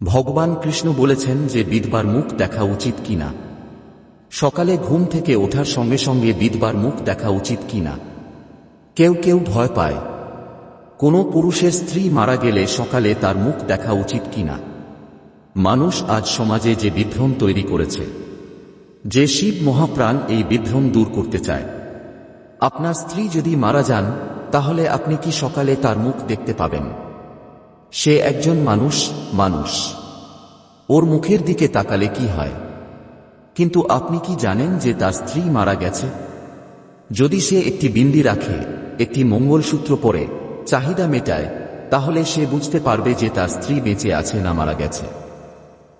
ভগবান কৃষ্ণ বলেছেন যে বিধবার মুখ দেখা উচিত কিনা। সকালে ঘুম থেকে ওঠার সঙ্গে সঙ্গে বিধবার মুখ দেখা উচিত কিনা। কেউ কেউ ভয় পায়। কোনো পুরুষের স্ত্রী মারা গেলে সকালে তার মুখ দেখা উচিত কিনা। মানুষ আজ সমাজে যে বিভ্রম তৈরি করেছে, যে শিব মহাপ্রাণ এই বিভ্রম দূর করতে চায়। আপনার স্ত্রী যদি মারা যান, তাহলে আপনি কি সকালে তার মুখ দেখতে পাবেন? সে একজন মানুষ মানুষ। ওর মুখের দিকে তাকালে কি হয়? কিন্তু আপনি কি জানেন যে তার স্ত্রী মারা গেছে? যদি সে একটি বিন্দি রাখে, একটি মঙ্গলসূত্র পরে চাহিদা মেটায়, তাহলে সে বুঝতে পারবে যে তার স্ত্রী বেঁচে আছে না মারা গেছে।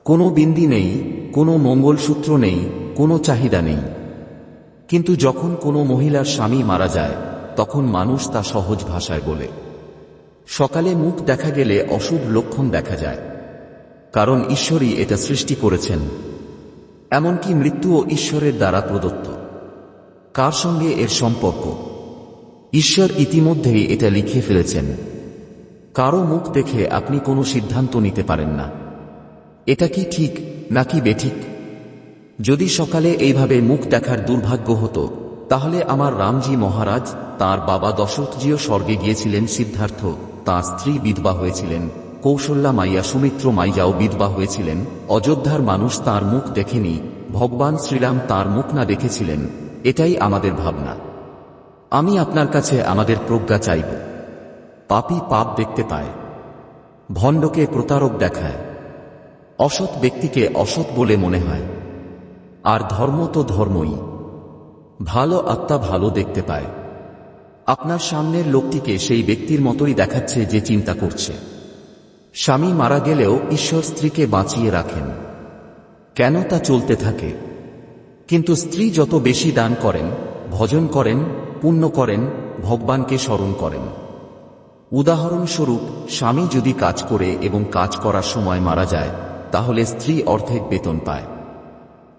কোনো বিন্দি নেই, কোনো মঙ্গলসূত্র নেই, কোনো চাহিদা নেই। কিন্তু যখন কোনো মহিলার স্বামী মারা যায়, তখন মানুষ তা সহজ ভাষায় বলে। সকালে মুখ দেখা গেলে অশুভ লক্ষণ দেখা যায়। কারণ ঈশ্বরই এটা সৃষ্টি করেছেন। এমনকি মৃত্যুও ঈশ্বরের দ্বারা প্রদত্ত। কার সঙ্গে এর সম্পর্ক? ঈশ্বর ইতিমধ্যেই এটা লিখে ফেলেছেন। কারও মুখ দেখে আপনি কোনো সিদ্ধান্ত নিতে পারেন না। এটা কি ঠিক নাকি বেঠিক? যদি সকালে এইভাবে মুখ দেখার দুর্ভাগ্য হতো, তাহলে আমার রামজি মহারাজ, তার বাবা দশরথজিও স্বর্গে গিয়েছিলেন সিদ্ধার্থ। তার স্ত্রী বিধবা হয়েছিলেন। কৌশল্যা মাইয়া, সুমিত্র মাইয়াও বিধবা হয়েছিলেন। অযোধ্যার মানুষ তার মুখ দেখেনি। ভগবান শ্রীরাম তার মুখ না দেখেছিলেন। এটাই আমাদের ভাবনা। আমি আপনার কাছে আমাদের প্রজ্ঞা চাইব। পাপী পাপ দেখতে পায়। ভণ্ডকে প্রতারক দেখায়। অসৎ ব্যক্তিকে অসৎ বলে মনে হয়। আর ধর্ম তো ধর্মই। ভালো আত্মা ভালো দেখতে পায়। আপনার সামনের লোকটিকে সেই ব্যক্তির মতোই দেখাচ্ছে যে চিন্তা করছে। স্বামী মারা গেলেও ঈশ্বর স্ত্রীকে বাঁচিয়ে রাখেন। কেন তা চলতে থাকে? কিন্তু স্ত্রী যত বেশি দান করেন, ভজন করেন, পুণ্য করেন, ভগবানকে স্মরণ করেন। উদাহরণস্বরূপ, স্বামী যদি কাজ করে এবং কাজ করার সময় মারা যায়, তাহলে স্ত্রী অর্ধেক বেতন পায়।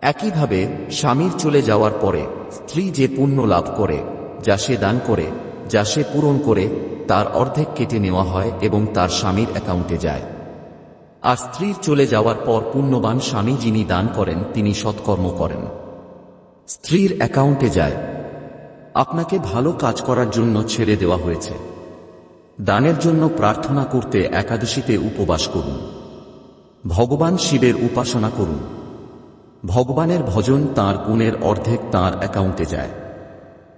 একইভাবে, স্বামীর চলে যাওয়ার পরে, স্ত্রী যে পুণ্য লাভ করে যা সে দান করে, যা সে পূরণ করে, তার অর্ধেক কেটে নেওয়া হয় এবং তার স্বামীর অ্যাকাউন্টে যায়। আর স্ত্রীর চলে যাওয়ার পর পুণ্যবান স্বামী যিনি দান করেন, তিনি সৎকর্ম করেন। স্ত্রীর অ্যাকাউন্টে যায়। আপনাকে ভালো কাজ করার জন্য ছেড়ে দেওয়া হয়েছে। দানের জন্য প্রার্থনা করতে একাদশীতে উপবাস করুন। ভগবান শিবের উপাসনা করুন। ভগবানের ভজন তার গুণের অর্ধেক তার অ্যাকাউন্টে যায়।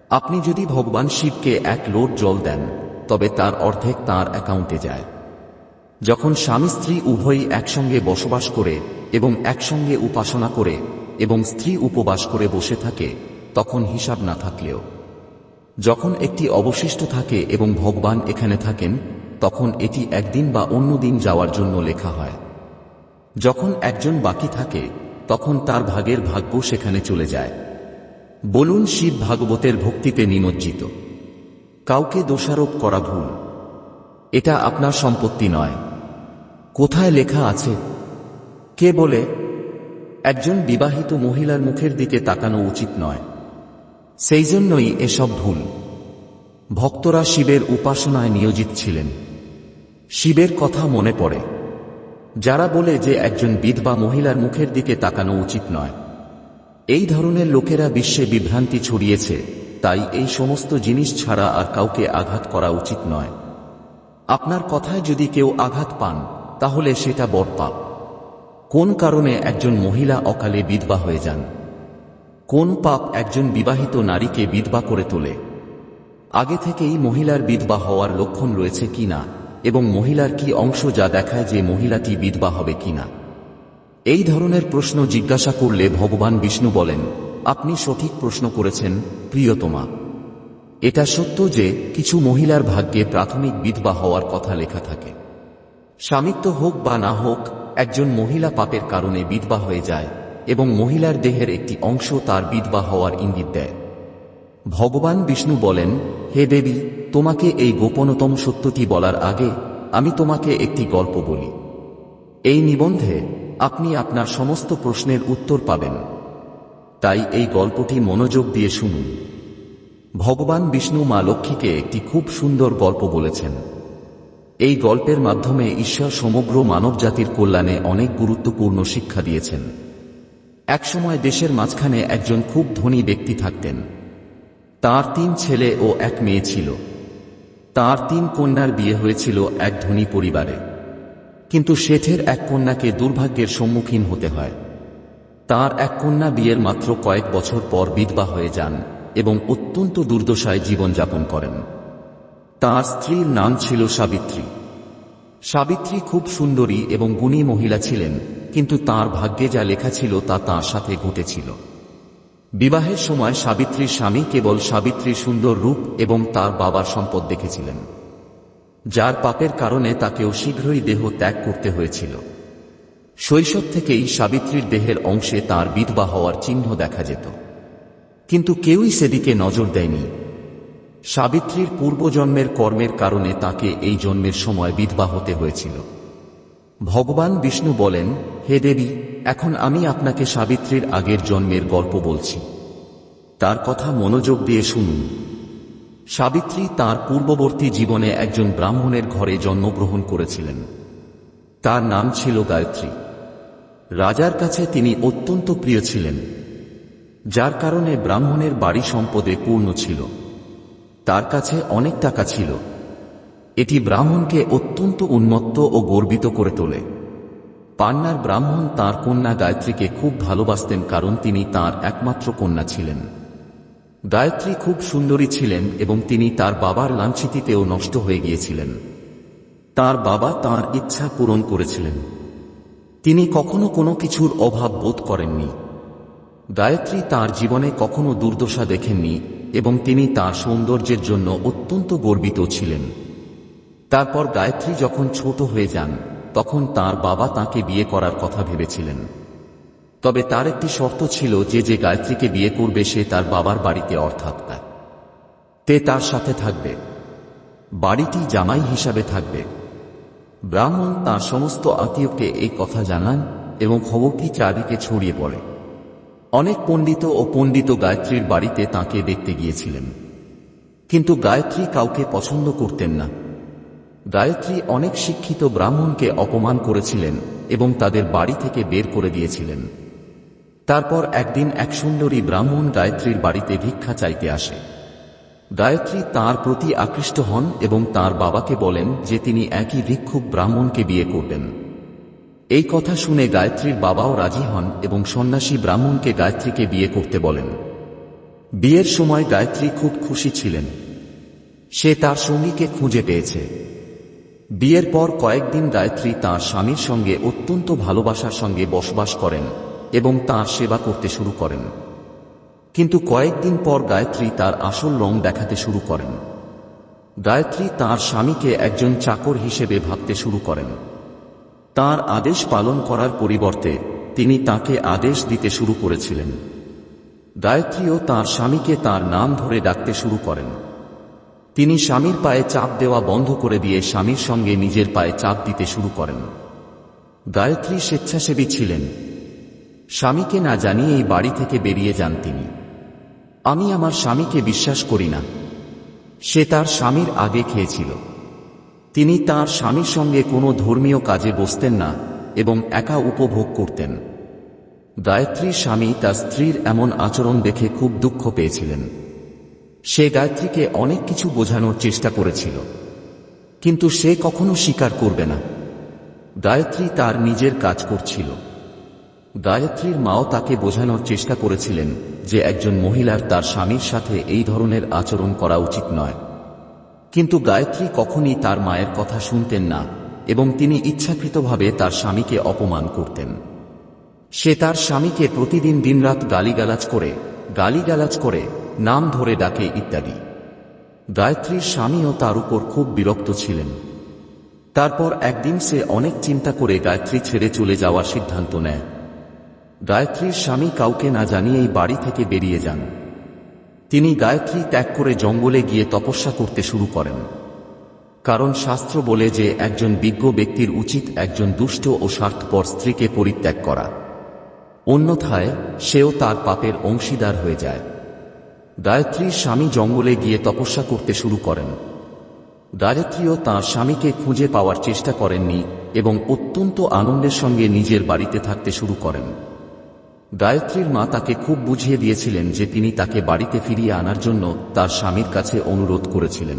আপনি যদি ভগবান শিবকে এক লোট জল দেন, তবে তার অর্ধেক তার অ্যাকাউন্টে যায়। যখন স্বামী স্ত্রী উভয়ই একসঙ্গে বসবাস করে এবং একসঙ্গে উপাসনা করে এবং স্ত্রী উপবাস করে বসে থাকে, তখন হিসাব না থাকলেও। যখন একটি অবশিষ্ট থাকে এবং ভগবান এখানে থাকেন, তখন এটি একদিন বা অন্য দিন যাওয়ার জন্য লেখা হয়। যখন একজন বাকি থাকে, তখন তার ভাগের ভাগ্য সেখানে চলে যায়। বলুন শিব ভাগবতের ভক্তিতে নিমজ্জিত। কাউকে দোষারোপ করা ভুল। এটা আপনার সম্পত্তি নয়। কোথায় লেখা আছে? কে বলে? একজন বিবাহিত মহিলার মুখের দিকে তাকানো উচিত নয়। সেই জন্যই এসব ভুল। ভক্তরা শিবের উপাসনায় নিয়োজিত ছিলেন। শিবের কথা মনে পড়ে। যারা বলে যে একজন বিধবা মহিলার মুখের দিকে তাকানো উচিত নয়। এই ধরনের লোকেরা বিশ্বে বিভ্রান্তি ছড়িয়েছে, তাই এই সমস্ত জিনিস ছাড়া আর কাউকে আঘাত করা উচিত নয়। আপনার কথায় যদি কেউ আঘাত পান, তাহলে সেটা বড় পাপ। কোন কারণে একজন মহিলা অকালে বিধবা হয়ে যান? কোন পাপ একজন বিবাহিত নারীকে বিধবা করে তোলে? আগে থেকেই মহিলার বিধবা হওয়ার লক্ষণ রয়েছে কিনা এবং মহিলার কি অংশ যা দেখায় যে মহিলাটি বিধবা হবে কিনা এই ধরনের প্রশ্ন জিজ্ঞাসা করলে ভগবান বিষ্ণু বলেন, আপনি সঠিক প্রশ্ন করেছেন, প্রিয়তমা। এটা সত্য যে কিছু মহিলার ভাগ্যে প্রাথমিক বিধবা হওয়ার কথা লেখা থাকে। স্বামিত্ব হোক বা না হোক, একজন মহিলা পাপের কারণে বিধবা হয়ে যায় এবং মহিলার দেহের একটি অংশ তার বিধবা হওয়ার ইঙ্গিত দেয়। ভগবান বিষ্ণু বলেন, হে দেবী, তোমাকে এই গোপনতম সত্যটি বলার আগে আমি তোমাকে একটি গল্প বলি। এই নিবন্ধে আপনি আপনার সমস্ত প্রশ্নের উত্তর পাবেন। তাই এই গল্পটি মনোযোগ দিয়ে শুনুন। ভগবান বিষ্ণু মা লক্ষ্মীকে একটি খুব সুন্দর গল্প বলেছেন। এই গল্পের মাধ্যমে ঈশ্বর সমগ্র মানবজাতির কল্যাণে অনেক গুরুত্বপূর্ণ শিক্ষা দিয়েছেন। একসময় দেশের মাঝখানে একজন খুব ধনী ব্যক্তি থাকতেন। তার তিন ছেলে ও এক মেয়ে ছিল। তার তিন কন্যার বিয়ে হয়েছিল এক ধনী পরিবারে। কিন্তু শেঠের এক কন্যাকে দুর্ভাগ্যের সম্মুখীন হতে হয়। তার এক কন্যা বিয়ের মাত্র কয়েক বছর পর বিধবা হয়ে যান এবং অত্যন্ত দুর্দশায় জীবনযাপন করেন। তার স্ত্রীর নাম ছিল সাবিত্রী। সাবিত্রী খুব সুন্দরী এবং গুণী মহিলা ছিলেন, কিন্তু তার ভাগ্যে যা লেখা ছিল তা তার সাথে ঘটেছিল। বিবাহের সময় সাবিত্রীর স্বামী কেবল সাবিত্রীর সুন্দর রূপ এবং তার বাবার সম্পদ দেখেছিলেন। যার পাপের কারণে তাকেও শীঘ্রই দেহ ত্যাগ করতে হয়েছিল। শৈশব থেকেই সাবিত্রীর দেহের অংশে তার বিধবা হওয়ার চিহ্ন দেখা যেত। কিন্তু কেউই সেদিকে নজর দেয়নি। সাবিত্রীর পূর্বজন্মের কর্মের কারণে তাকে এই জন্মের সময় বিধবা হতে হয়েছিল। ভগবান বিষ্ণু বলেন, হে দেবী, এখন আমি আপনাকে সাবিত্রীর আগের জন্মের গল্প বলছি। তার কথা মনোযোগ দিয়ে শুনুন। সাবিত্রী তার পূর্ববর্তী জীবনে একজন ব্রাহ্মণের ঘরে জন্মগ্রহণ করেছিলেন। তার নাম ছিল গায়ত্রী। রাজার কাছে তিনি অত্যন্ত প্রিয় ছিলেন, যার কারণে ব্রাহ্মণের বাড়ি সম্পদে পূর্ণ ছিল। তার কাছে অনেক টাকা ছিল। এটি ব্রাহ্মণকে অত্যন্ত উন্মত্ত ও গর্বিত করে তোলে। পান্নার ব্রাহ্মণ তার কন্যা গায়ত্রীকে খুব ভালোবাসতেন কারণ তিনি তার একমাত্র কন্যা ছিলেন। গায়ত্রী খুব সুন্দরী ছিলেন এবং তিনি তার বাবার লাঞ্ছিতিতেও নষ্ট হয়ে গিয়েছিলেন। তার বাবা তার ইচ্ছা পূরণ করেছিলেন। তিনি কখনো কোনো কিছুর অভাব বোধ করেননি। গায়ত্রী তার জীবনে কখনো দুর্দশা দেখেননি এবং তিনি তার সৌন্দর্যের জন্য অত্যন্ত গর্বিত ছিলেন। তারপর গায়ত্রী যখন ছোট হয়ে যান, তখন তার বাবা তাকে বিয়ে করার কথা ভেবেছিলেন। তবে তার একটি শর্ত ছিল যে যে গায়ত্রীকে বিয়ে করবে সে তার বাবার বাড়িতে অর্থাৎ তে তার সাথে থাকবে। বাড়িটি জামাই হিসাবে থাকবে। ব্রাহ্মণ তার সমস্ত আত্মীয়কে এই কথা জানান এবং খবরটি চারদিকে ছড়িয়ে পড়ে। অনেক পণ্ডিত ও পণ্ডিত গায়ত্রীর বাড়িতে তাকে দেখতে গিয়েছিলেন। কিন্তু গায়ত্রী কাউকে পছন্দ করতেন না। গায়ত্রী অনেক শিক্ষিত ব্রাহ্মণকে অপমান করেছিলেন এবং তাদের বাড়ি থেকে বের করে দিয়েছিলেন। তারপর একদিন এক সুন্দরী ব্রাহ্মণ গায়ত্রীর বাড়িতে ভিক্ষা চাইতে আসে। গায়ত্রী তার প্রতি আকৃষ্ট হন এবং তার বাবাকে বলেন যে তিনি একই ভিক্ষুক ব্রাহ্মণকে বিয়ে করবেন। এই কথা শুনে গায়ত্রীর বাবাও রাজি হন এবং সন্ন্যাসী ব্রাহ্মণকে গায়ত্রীকে বিয়ে করতে বলেন। বিয়ের সময় গায়ত্রী খুব খুশি ছিলেন। সে তার সঙ্গীকে খুঁজে পেয়েছে। বিয়ের পর কয়েকদিন গায়ত্রী তার স্বামীর সঙ্গে অত্যন্ত ভালোবাসার সঙ্গে বসবাস করেন। এবং তার সেবা করতে শুরু করেন। কিন্তু কয়েকদিন পর গায়ত্রী তার আসল রং দেখাতে শুরু করেন। গায়ত্রী তার স্বামীকে একজন চাকর হিসেবে ভাবতে শুরু করেন। তার আদেশ পালন করার পরিবর্তে তিনি তাকে আদেশ দিতে শুরু করেছিলেন। গায়ত্রীও তার স্বামীকে তার নাম ধরে ডাকতে শুরু করেন। তিনি স্বামীর পায়ে চাপ দেওয়া বন্ধ করে দিয়ে স্বামীর সঙ্গে নিজের পায়ে চাপ দিতে শুরু করেন। গায়ত্রী স্বেচ্ছাসেবী ছিলেন। স্বামীকে না জানিয়ে এই বাড়ি থেকে বেরিয়ে যান তিনি। আমি আমার স্বামীকে বিশ্বাস করি না। সে তার স্বামীর আগে খেয়েছিল। তিনি তার স্বামীর সঙ্গে কোনো ধর্মীয় কাজে বসতেন না এবং একা উপভোগ করতেন। গায়ত্রীর স্বামী তার স্ত্রীর এমন আচরণ দেখে খুব দুঃখ পেয়েছিলেন। সে গায়ত্রীকে অনেক কিছু বোঝানোর চেষ্টা করেছিল। কিন্তু সে কখনো স্বীকার করবে না। গায়ত্রী তার নিজের কাজ করছিল। গায়ত্রীর মাও তাকে বোঝানোর চেষ্টা করেছিলেন যে একজন মহিলার তার স্বামীর সাথে এই ধরনের আচরণ করা উচিত নয়। কিন্তু গায়ত্রী কখনই তার মায়ের কথা শুনতেন না এবং তিনি ইচ্ছাকৃতভাবে তার স্বামীকে অপমান করতেন। সে তার স্বামীকে প্রতিদিন দিনরাত গালিগালাজ করে গালিগালাজ করে, নাম ধরে ডাকে ইত্যাদি। গায়ত্রীর স্বামীও তার উপর খুব বিরক্ত ছিলেন। তারপর একদিন সে অনেক চিন্তা করে গায়ত্রী ছেড়ে চলে যাওয়ার সিদ্ধান্ত নেয়। গায়ত্রীর স্বামী কাউকে না জানিয়েই বাড়ি থেকে বেরিয়ে যান। তিনি গায়ত্রী ত্যাগ করে জঙ্গলে গিয়ে তপস্যা করতে শুরু করেন। কারণ শাস্ত্র বলে যে একজন বিজ্ঞ ব্যক্তির উচিত একজন দুষ্ট ও স্বার্থপর স্ত্রীকে পরিত্যাগ করা। অন্যথায় সেও তার পাপের অংশীদার হয়ে যায়। গায়ত্রীর স্বামী জঙ্গলে গিয়ে তপস্যা করতে শুরু করেন। গায়ত্রীও তাঁর স্বামীকে খুঁজে পাওয়ার চেষ্টা করেননি এবং অত্যন্ত আনন্দের সঙ্গে নিজের বাড়িতে থাকতে শুরু করেন। গায়ত্রীর মা তাকে খুব বুঝিয়ে দিয়েছিলেন যে তিনি তাকে বাড়িতে ফিরিয়ে আনার জন্য তার স্বামীর কাছে অনুরোধ করেছিলেন।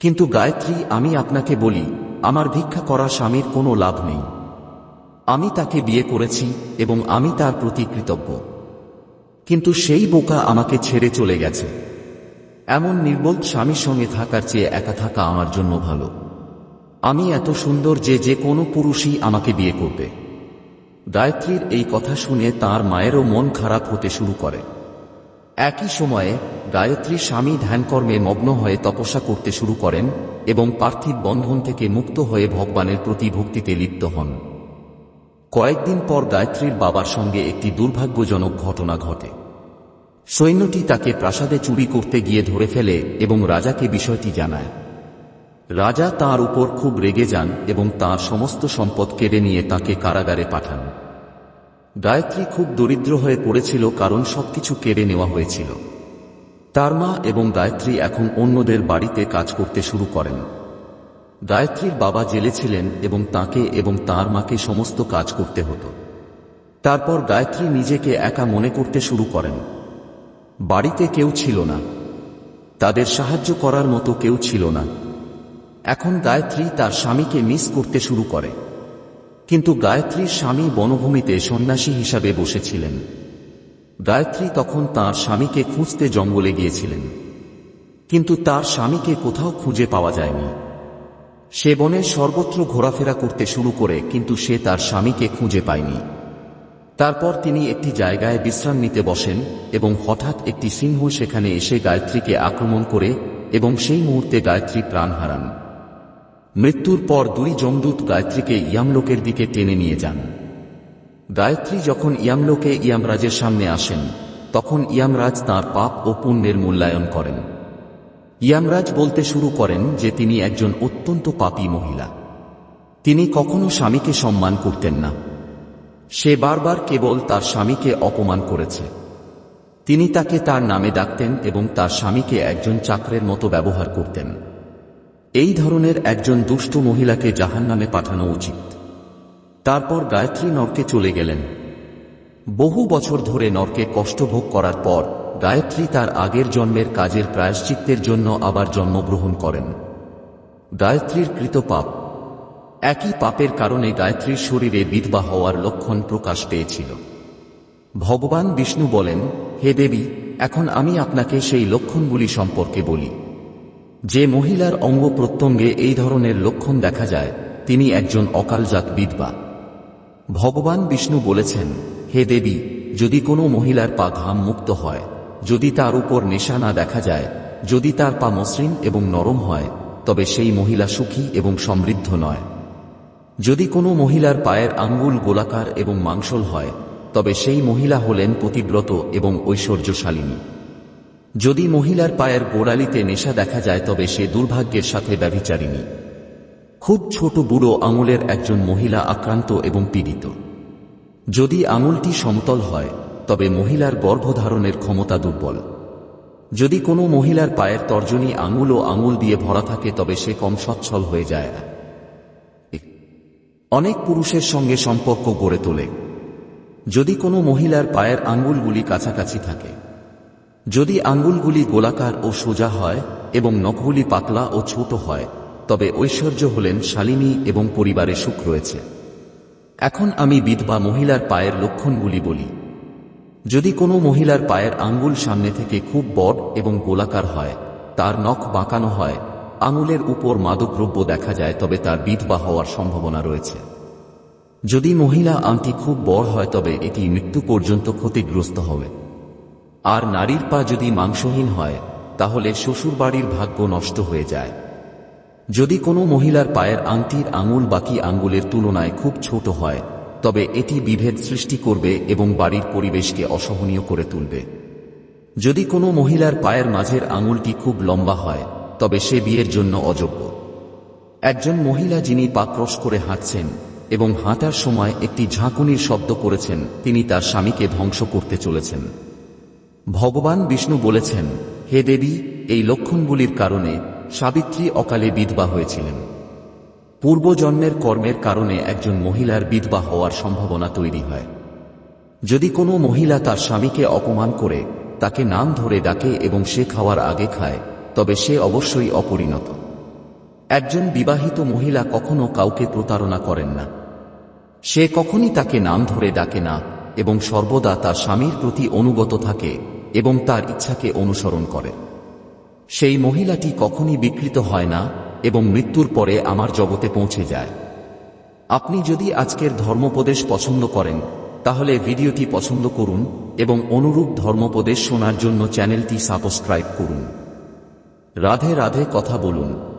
কিন্তু গায়ত্রী, আমি আপনাকে বলি, আমার ভিক্ষা করা স্বামীর কোনো লাভ নেই। আমি তাকে বিয়ে করেছি এবং আমি তার প্রতি কৃতজ্ঞ। কিন্তু সেই বোকা আমাকে ছেড়ে চলে গেছে। এমন নির্বোধ স্বামীর সঙ্গে থাকার চেয়ে একা থাকা আমার জন্য ভালো। আমি এত সুন্দর যে যে কোনো পুরুষই আমাকে বিয়ে করবে। গায়ত্রীর এই কথা শুনে তার মায়েরও মন খারাপ হতে শুরু করে। একই সময়ে গায়ত্রী স্বামী ধ্যানকর্মে মগ্ন হয়ে তপস্যা করতে শুরু করেন এবং পার্থিব বন্ধন থেকে মুক্ত হয়ে ভগবানের প্রতি ভক্তিতে লিপ্ত হন। কয়েকদিন পর গায়ত্রীর বাবার সঙ্গে একটি দুর্ভাগ্যজনক ঘটনা ঘটে। সৈন্যটি তাকে প্রাসাদে চুরি করতে গিয়ে ধরে ফেলে এবং রাজাকে বিষয়টি জানায়। রাজা তার উপর খুব রেগে যান এবং তার সমস্ত সম্পদ কেড়ে নিয়ে তাকে কারাগারে পাঠান। গায়ত্রী খুব দরিদ্র হয়ে পড়েছিল কারণ সবকিছু কেড়ে নেওয়া হয়েছিল। তার মা এবং গায়ত্রী এখন অন্যদের বাড়িতে কাজ করতে শুরু করেন। গায়ত্রীর বাবা জেলে ছিলেন এবং তাকে এবং তার মাকে সমস্ত কাজ করতে হতো। তারপর গায়ত্রী নিজেকে একা মনে করতে শুরু করেন। বাড়িতে কেউ ছিল না। তাদের সাহায্য করার মতো কেউ ছিল না। এখন গায়ত্রী তার স্বামীকে মিস করতে শুরু করে। কিন্তু গায়ত্রীর স্বামী বনভূমিতে সন্ন্যাসী হিসাবে বসেছিলেন। গায়ত্রী তখন তার স্বামীকে খুঁজতে জঙ্গলে গিয়েছিলেন। কিন্তু তার স্বামীকে কোথাও খুঁজে পাওয়া যায়নি। সে বনে সর্বত্র ঘোরাফেরা করতে শুরু করে, কিন্তু সে তার স্বামীকে খুঁজে পায়নি। তারপর তিনি একটি জায়গায় বিশ্রাম নিতে বসেন এবং হঠাৎ একটি সিংহ সেখানে এসে গায়ত্রীকে আক্রমণ করে এবং সেই মুহূর্তে গায়ত্রী প্রাণ হারান। মৃত্যুর পর দুই যমদূত গায়ত্রীকে ইয়ামলোকের দিকে টেনে নিয়ে যান। গায়ত্রী যখন ইয়ামলোকে ইয়ামরাজের সামনে আসেন, তখন ইয়ামরাজ তাঁর পাপ ও পুণ্যের মূল্যায়ন করেন। ইয়ামরাজ বলতে শুরু করেন যে তিনি একজন অত্যন্ত পাপী মহিলা। তিনি কখনো স্বামীকে সম্মান করতেন না। সে বারবার কেবল তার স্বামীকে অপমান করেছে। তিনি তাকে তার নামে ডাকতেন এবং তার স্বামীকে একজন চাকরের মতো ব্যবহার করতেন। এই ধরনের একজন দুষ্ট মহিলাকে জাহান নামে পাঠানো উচিত। তারপর গায়ত্রী নরকে চলে গেলেন। বহু বছর ধরে নরকে কষ্ট ভোগ করার পর গায়ত্রী তার আগের জন্মের কাজের প্রায়শ্চিত্তের জন্য আবার জন্মগ্রহণ করেন। গায়ত্রীর কৃত পাপ। একই পাপের কারণে গায়ত্রীর শরীরে বিধবা হওয়ার লক্ষণ প্রকাশ পেয়েছিল। ভগবান বিষ্ণু বলেন, হে দেবী, এখন আমি আপনাকে সেই লক্ষণগুলি সম্পর্কে বলি। যে মহিলার অঙ্গ প্রত্যঙ্গে এই ধরনের লক্ষণ দেখা যায়, তিনি একজন অকালজাত বিধবা। ভগবান বিষ্ণু বলেছেন, হে দেবী, যদি কোনো মহিলার পা ঘাম মুক্ত হয়, যদি তার উপর নেশা না দেখা যায়, যদি তার পা মসৃণ এবং নরম হয়, তবে সেই মহিলা সুখী এবং সমৃদ্ধ নয়। যদি কোনো মহিলার পায়ের আঙ্গুল গোলাকার এবং মাংসল হয়, তবে সেই মহিলা হলেন পতিব্রত এবং ঐশ্বর্যশালিনী। যদি মহিলার পায়ের গোড়ালিতে নেশা দেখা যায়, তবে সে দুর্ভাগ্যের সাথে ব্যভিচারিণী। খুব ছোট বুড়ো আঙুলের একজন মহিলা আক্রান্ত এবং পীড়িত। যদি আঙুলটি সমতল হয়, তবে মহিলার গর্ভধারণের ক্ষমতা দুর্বল। যদি কোনো মহিলার পায়ের তর্জনী আঙুল ও আঙুল দিয়ে ভরা থাকে, তবে সে কম সচ্ছল হয়ে যায় অনেক পুরুষের সঙ্গে সম্পর্ক গড়ে তোলে। যদি কোনো মহিলার পায়ের আঙ্গুলগুলি কাছাকাছি থাকে যদি আঙ্গুলগুলি গোলাকার ও সোজা হয় এবং নখগুলি পাতলা ও ছোট হয়, তবে ঐশ্বর্য হলেন শালিনী এবং পরিবারে সুখ রয়েছে। এখন আমি বিধবা মহিলার পায়ের লক্ষণগুলি বলি। যদি কোনো মহিলার পায়ের আঙ্গুল সামনে থেকে খুব বড় এবং গোলাকার হয়, তার নখ বাঁকানো হয়, আঙুলের উপর মাদকদ্রব্য দেখা যায়, তবে তার বিধবা হওয়ার সম্ভাবনা রয়েছে। যদি মহিলা আংটি খুব বড় হয়, তবে এটি মৃত্যু পর্যন্ত ক্ষতিগ্রস্ত হবে। আর নারীর পা যদি মাংসহীন হয়, তাহলে শ্বশুরবাড়ির ভাগ্য নষ্ট হয়ে যায়। যদি কোনো মহিলার পায়ের আংটির আঙুল বাকি আঙ্গুলের তুলনায় খুব ছোট হয়, তবে এটি বিভেদ সৃষ্টি করবে এবং বাড়ির পরিবেশকে অসহনীয় করে তুলবে। যদি কোনো মহিলার পায়ের মাঝের আঙুলটি খুব লম্বা হয়, তবে সে বিয়ের জন্য অযোগ্য। একজন মহিলা যিনি পা ক্রস করে হাঁটছেন এবং হাঁটার সময় একটি ঝাঁকুনির শব্দ করেছেন, তিনি তার স্বামীকে ধ্বংস করতে চলেছেন। ভগবান বিষ্ণু বলেছেন, হে দেবী, এই লক্ষণগুলির কারণে সাবিত্রী অকালে বিধবা হয়েছিলেন। পূর্বজন্মের কর্মের কারণে একজন মহিলার বিধবা হওয়ার সম্ভাবনা তৈরি হয়। যদি কোনো মহিলা তার স্বামীকে অপমান করে, তাকে নাম ধরে ডাকে এবং সে খাওয়ার আগে খায়, তবে সে অবশ্যই অপরিণত। একজন বিবাহিত মহিলা কখনো কাউকে প্রতারণা করেন না। সে কখনই তাকে নাম ধরে ডাকে না এবং সর্বদা তার স্বামীর প্রতি অনুগত থাকে এবং তার ইচ্ছাকে অনুসরণ করে। সেই মহিলাটি কখনই বিকৃত হয় না এবং মৃত্যুর পরে আমার জগতে পৌঁছে যায়। আপনি যদি আজকের ধর্মোপদেশ পছন্দ করেন, তাহলে ভিডিওটি পছন্দ করুন এবং অনুরূপ ধর্মোপদেশ শোনার জন্য চ্যানেলটি সাবস্ক্রাইব করুন। রাধে রাধে কথা বলুন।